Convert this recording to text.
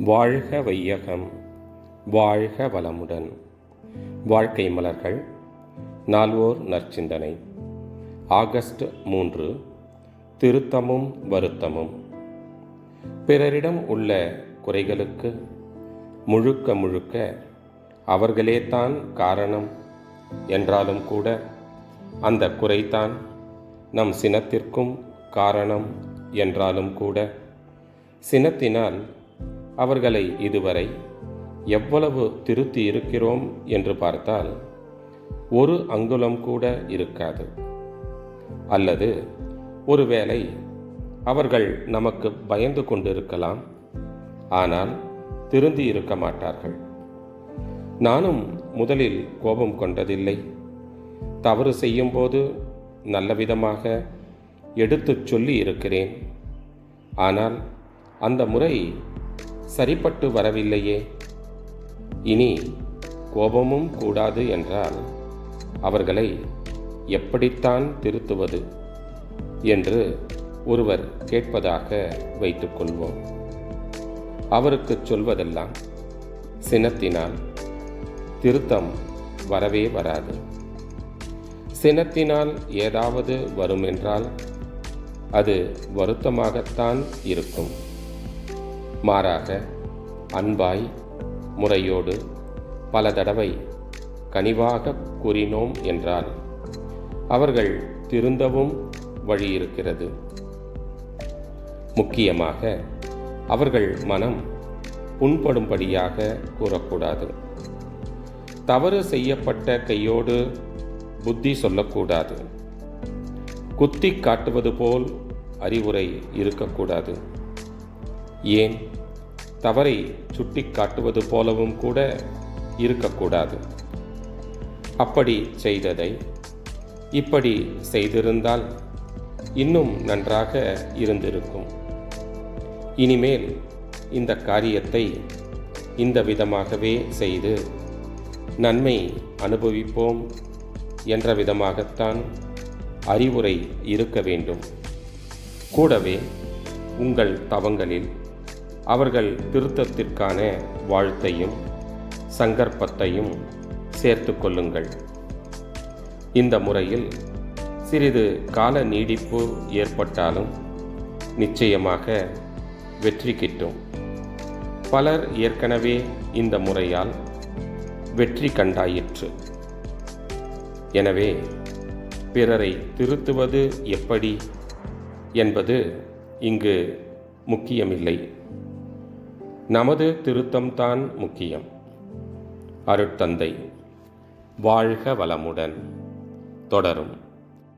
வாழ்க வையகம் வாழ்க வளமுடன். வாழ்க்கை மலர்கள் நால்வோர் நற்சிந்தனை. ஆகஸ்ட் மூன்று திருத்தமும் வருத்தமும். பிறரிடம் உள்ள குறைகளுக்கு முழுக்க முழுக்க அவர்களே தான் காரணம். என்றாலும் கூட அந்த குறைதான் நம் சினத்திற்கும் காரணம். என்றாலும் கூட சினத்தினால் அவர்களை இதுவரை எவ்வளவு திருத்தி இருக்கிறோம் என்று பார்த்தால் ஒரு அங்குலம் கூட இருக்காது. அல்லது ஒருவேளை அவர்கள் நமக்கு பயந்து கொண்டிருக்கலாம் ஆனால் திருந்தி இருக்க மாட்டார்கள். நானும் முதலில் கோபம் கொண்டதில்லை. தவறு செய்யும்போது நல்ல விதமாக எடுத்துச் சொல்லி இருக்கிறேன். ஆனால் அந்த முறை சரிப்பட்டு வரவில்லையே. இனி கோபமும் கூடாது என்றால் அவர்களை எப்படித்தான் திருத்துவது என்று ஒருவர் கேட்பதாக வைத்துக்கொள்வோம் அவருக்கு சொல்வதெல்லாம் சினத்தினால் திருத்தம் வரவே வராது. சினத்தினால் ஏதாவது வருமென்றால் அது வருத்தமாகத்தான் இருக்கும். மாறாக அன்பாய் முறையோடு பல தடவை கனிவாக கூறினோம் என்றால் அவர்கள் திருந்தவும் வழி இருக்கிறது முக்கியமாக அவர்கள் மனம் புண்படும்படியாக கூறக்கூடாது. தவறு செய்யப்பட்ட கையோடு புத்தி சொல்லக்கூடாது. குத்தி காட்டுவது போல் அறிவுரை இருக்கக்கூடாது. ஏன்? தவறை சுட்டி காட்டுவது போலவும் கூட இருக்கக்கூடாது. அப்படி செய்ததை இப்படி செய்திருந்தால் இன்னும் நன்றாக இருந்திருக்கும். இனிமேல் இந்த காரியத்தை இந்த விதமாகவே செய்து நன்மை அனுபவிப்போம் என்ற விதமாகத்தான் அறிவுரை இருக்க வேண்டும். கூடவே உங்கள் தவங்களில் அவர்கள் திருத்தத்திற்கான வாழ்த்தையும் சங்கற்பத்தையும் சேர்த்து கொள்ளுங்கள். இந்த முறையில் சிறிது கால நீடிப்பு ஏற்பட்டாலும் நிச்சயமாக வெற்றி கிட்டும். பலர் ஏற்கனவே இந்த முறையால் வெற்றி கண்டாயிற்று. எனவே பிறரை திருத்துவது எப்படி என்பது இங்கு முக்கியமில்லை. நமது திருத்தம்தான் முக்கியம். அருட்தந்தை. வாழ்க வளமுடன். தொடரும்.